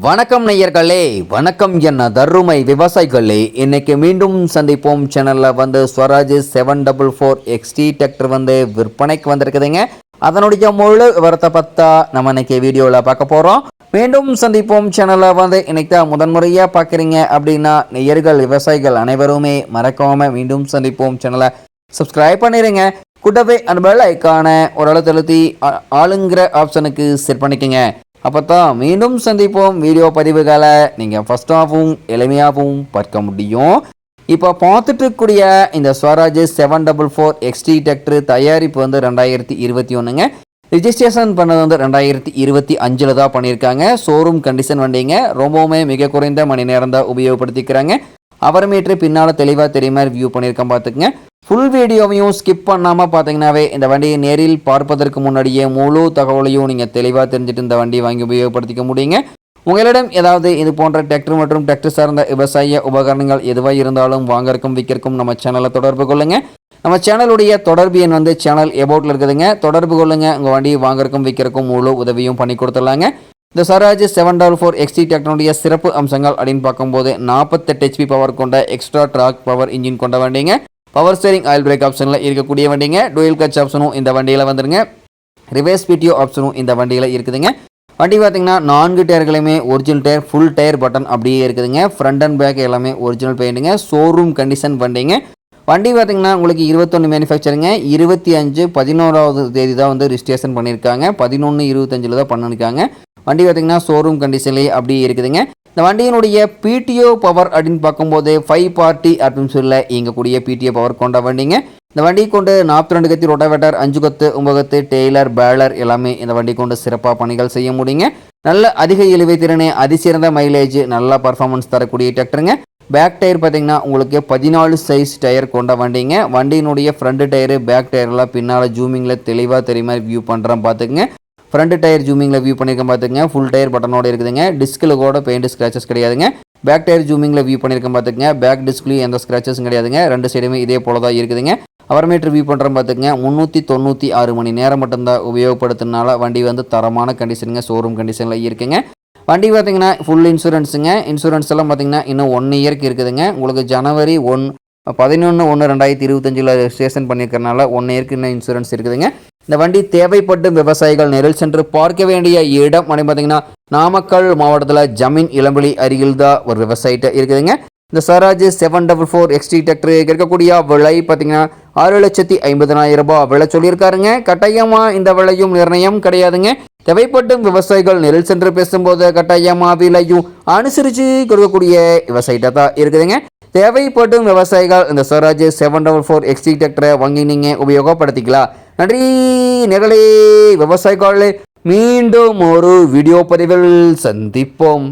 வணக்கம் நேயர்களே வணக்கம் என்ன தருமை விவசாயிகளே. இன்னைக்கு மீண்டும் சந்திப்போம். சேனலில் வந்து Swaraj seven double four XT tractor வந்து விற்பனைக்கு வந்திருக்குதுங்க. அதனுடைய முழு விவரத்தை பார்த்தா நம்ம இன்னைக்கு வீடியோவில் பார்க்க போகிறோம் மீண்டும் சந்திப்போம். சேனலை வந்து இன்னைக்கு தான் முதன்முறையாக பார்க்குறீங்க அப்படின்னா நேயர்கள் விவசாயிகள் அனைவருமே மறக்காமல் மீண்டும் சந்திப்போம். சேனலை சப்ஸ்கிரைப் பண்ணிடுங்க கூட்டவே அந்த பெல் ஐக்கான ஒரு அளவு செலுத்தி ஆ- ஆளுங்கிற ஆப்ஷனுக்கு செட் பண்ணிக்கோங்க. அப்போ தான் மீண்டும் சந்திப்போம். வீடியோ பதிவுகளை நீங்கள் ஃபஸ்ட்டாகவும் எளிமையாகவும் பார்க்க முடியும். இப்போ பார்த்துட்டு இருக்கக்கூடிய இந்த Swaraj seven double four XT tractor தயாரிப்பு வந்து ரெண்டாயிரத்தி இருபத்தி ஒன்றுங்க ரிஜிஸ்ட்ரேஷன் பண்ணது வந்து ரெண்டாயிரத்தி இருபத்தி அஞ்சில் தான் பண்ணியிருக்காங்க. ஷோரூம் கண்டிஷன் வண்டிங்க ரொம்பவுமே மிக குறைந்த மணி நேரம் தான் உபயோகப்படுத்திக்கிறாங்க. அப்புறமேட்டு பின்னால் தெளிவாக தெரியுமாதிரி வியூ பண்ணியிருக்கேன் பார்த்துக்குங்க. ஃபுல் வீடியோவையும் ஸ்கிப் பண்ணாமல் பார்த்தீங்கன்னாவே இந்த வண்டியை நேரில் பார்ப்பதற்கு முன்னாடியே முழு தகவலையும் நீங்கள் தெளிவாக தெரிஞ்சுட்டு இந்த வண்டியை வாங்கி உபயோகப்படுத்திக்க முடியுங்க. உங்களிடம் ஏதாவது இது போன்ற டிராக்டர் மற்றும் டிராக்டர் சார்ந்த விவசாய உபகரணங்கள் எதுவாக இருந்தாலும் வாங்கறக்கும் விற்கிறக்கும் நம்ம சேனலை தொடர்பு கொள்ளுங்கள் நம்ம சேனலுடைய தொடர்பு எண் வந்து சேனல் எபோட்டில் இருக்குதுங்க. தொடர்பு கொள்ளுங்கள் உங்கள் வண்டியை வாங்கறக்கும் விற்கிறக்கும் முழு உதவியும் பண்ணி கொடுத்துடலாங்க. இந்த Swaraj seven double four XT டெக்னாலஜிய சிறப்பு அம்சங்கள் அப்படின்னு பார்க்கும்போது நாற்பத்தெட்டு ஹெச்பி பவர் கொண்ட எக்ஸ்ட்ரா ட்ராக் பவர் இன்ஜின் கொண்ட வண்டிங்க. பவர் ஸ்டேரிங் ஆயில் பிரேக் ஆப்ஷனில் இருக்கக்கூடிய வண்டிங்க. டூயல் கட்ச் ஆப்ஷனும் இந்த வண்டியில் வந்துருங்க. ரிவர்ஸ் பிடிஓ ஆப்ஷனும் இந்த வண்டியில் இருக்குதுங்க. வண்டி பார்த்தீங்கன்னா நான்கு டயர்களுமே original tyre full tyre button அப்படியே இருக்குதுங்க. ஃப்ரண்ட் அண்ட் பேக் எல்லாமே ஒரிஜினல் பெயிண்ட்டுங்க ஷோரூம் கண்டிஷன் வண்டிங்க. வண்டி பார்த்தீங்கன்னா உங்களுக்கு இருபத்தொன்று மேனுஃபேக்சருங்க இருபத்தி அஞ்சு பதினோராவது தேதி தான் வந்து ரிஜிஸ்ட்ரேஷன் பண்ணியிருக்காங்க பதினொன்று இருபத்தஞ்சில் தான் பண்ணியிருக்காங்க வண்டி பார்த்தீங்கன்னா ஷோரூம் கண்டிஷன்லேயே அப்படியே இருக்குதுங்க. இந்த வண்டியினுடைய பிடிஓ பவர் அப்படின்னு பார்க்கும்போது ஃபைவ் பார்ட்டி அப்படின்னு சொல்ல இயங்கக்கூடிய பிடிஓ பவர் கொண்ட வண்டிங்க. இந்த வண்டி கொண்டு நாற்பத்தி ரெண்டு கத்தி ரொட்டவேட்டர் அஞ்சு கொத்து ஒன்பது டெய்லர் பேலர் எல்லாமே இந்த வண்டி கொண்டு சிறப்பாக பணிகள் செய்ய முடியுங்க. நல்ல அதிக இழுவை திறனே அதிசிறந்த மைலேஜ் நல்ல பர்ஃபார்மன்ஸ் தரக்கூடிய டிராக்டருங்க பேக் டயர் பார்த்தீங்கன்னா உங்களுக்கு பதினாலு சைஸ் டயர் கொண்ட வண்டிங்க. வண்டியினுடைய ஃப்ரண்ட் டயரு பேக் டயர்லாம் பின்னால் ஜூமிங்கில் தெளிவாக தெரியுமா வியூ பண்ணுறேன் பார்த்துக்குங்க. ஃப்ரண்ட் டயர் ஜூமிங்கில் வியூ பண்ணியிருக்கேன் பார்த்துங்க ஃபுல் டயர் பட்டனோட இருக்குதுங்க. டிஸ்கில் கூட பெயிண்ட் ஸ்க்ராச்சஸ் கிடையாதுங்க. பேக் டயர் ஜூமிங்கில் வியூ பண்ணியிருக்கேன் பார்த்துங்க பேக் டிஸ்க்லையும் எந்த ஸ்க்ராச்சஸும் கிடையாதுங்க. ரெண்டு சைடுமே இதே போல தான் இருக்குதுங்க. அப்புறமேட்டு வியூ பண்ணுற பார்த்துங்க முந்நூற்றி தொண்ணூற்றி ஆறு மணி நேரம் மட்டும்தான் உபயோகப்படுத்தினால வண்டி வந்து தரமான கண்டிஷனுங்க ஷோரூம் கண்டிஷனில் இருக்குங்க. வண்டி பார்த்தீங்கன்னா ஃபுல் இன்சூரன்ஸுங்க இன்சூரன்ஸ் எல்லாம் பார்த்தீங்கன்னா இன்னும் ஒன் இயர்க்கு இருக்குதுங்க. உங்களுக்கு ஜனவரி ஒன் பதினொன்று ஒன்று ரெண்டாயிரத்தி இருபத்தஞ்சில் ரெஜிஸ்ட்ரேஷன் பண்ணியிருக்கறனால ஒன் இயர்க்கு இன்னும் இன்சூரன்ஸ் இருக்குதுங்க. இந்த வண்டி தேவைப்படும் விவசாயிகள் நேரில் சென்று பார்க்க வேண்டிய இடம் அப்படின்னு பார்த்தீங்கன்னா நாமக்கல் மாவட்டத்தில் ஜமீன் இளம்பலி அருகில் தான் ஒரு விவசாயிட்ட இருக்குதுங்க. இந்த Swaraj seven double four XT tractor இருக்கக்கூடிய விலை பார்த்தீங்கன்னா ஆறு லட்சத்தி ஐம்பதனாயிரம் ரூபாய் விலை சொல்லியிருக்காருங்க. கட்டாயமாக இந்த விலையும் நிர்ணயம் கிடையாதுங்க. தேவைப்படும் விவசாயிகள் நெல் சென்று பேசும்போது கட்டாயமாக விலையும் அனுசரித்து கொடுக்கக்கூடிய விவசாயிட்ட தான் இருக்குதுங்க. தேவைப்படும் விவசாயிகள் இந்த Swaraj seven double four XT டிராக்டரை வாங்கி நீங்கள் உபயோகப்படுத்திக்கலாம். நன்றி நிரலே விவசாயிகள். மீண்டும் ஒரு வீடியோ பதிவில் சந்திப்போம்.